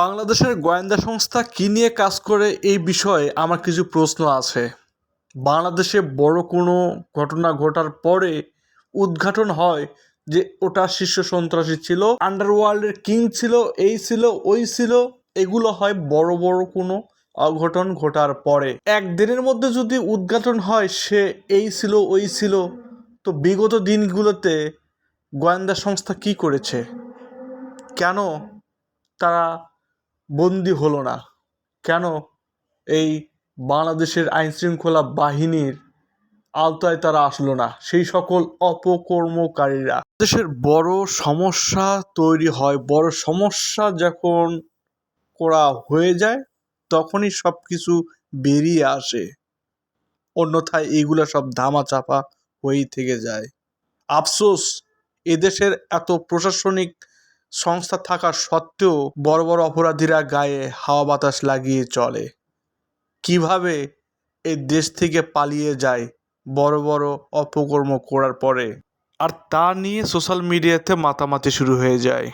বাংলাদেশের গোয়েন্দা সংস্থা কী নিয়ে কাজ করে এই বিষয়ে আমার কিছু প্রশ্ন আছে। বাংলাদেশে বড় কোনো ঘটনা ঘটার পরে উদ্ঘাটন হয় যে ওটা শীর্ষ সন্ত্রাসী ছিল আন্ডারওয়ার্ল্ডের কিং ছিল, এই ছিল, ওই ছিল, এগুলো হয় বড় বড় কোনো অঘটন ঘটার পরে। একদিনের মধ্যে যদি উদ্ঘাটন হয় সে এই ছিল, ওই ছিল, তো বিগত দিনগুলোতে গোয়েন্দা সংস্থা কি করেছে? কেন তারা বন্দি হলো না। কেন? এই বাংলাদেশের আইনশৃঙ্খলা বাহিনীর আওতায় তারা আসলো না। সেই সকল অপকর্মকারীরা। দেশের বড় সমস্যা তৈরি হয়। বড় সমস্যা যখন করা হয়ে যায়, তখনই সব কিছু বেরিয়ে আসে। অন্যথায় এইগুলো সব ধামা চাপা হয়েই থেকে যায়। আফসোস, এদেশের এত প্রশাসনিক সংস্থা থাকা সত্ত্বেও বড় বড় অপরাধীরা গায়ে হাওয়া বাতাস লাগিয়ে চলে। কীভাবে এই দেশ থেকে পালিয়ে যায় বড় বড় অপকর্ম করার পরে? আর তা নিয়ে সোশ্যাল মিডিয়াতে মাতামাতি শুরু হয়ে যায়।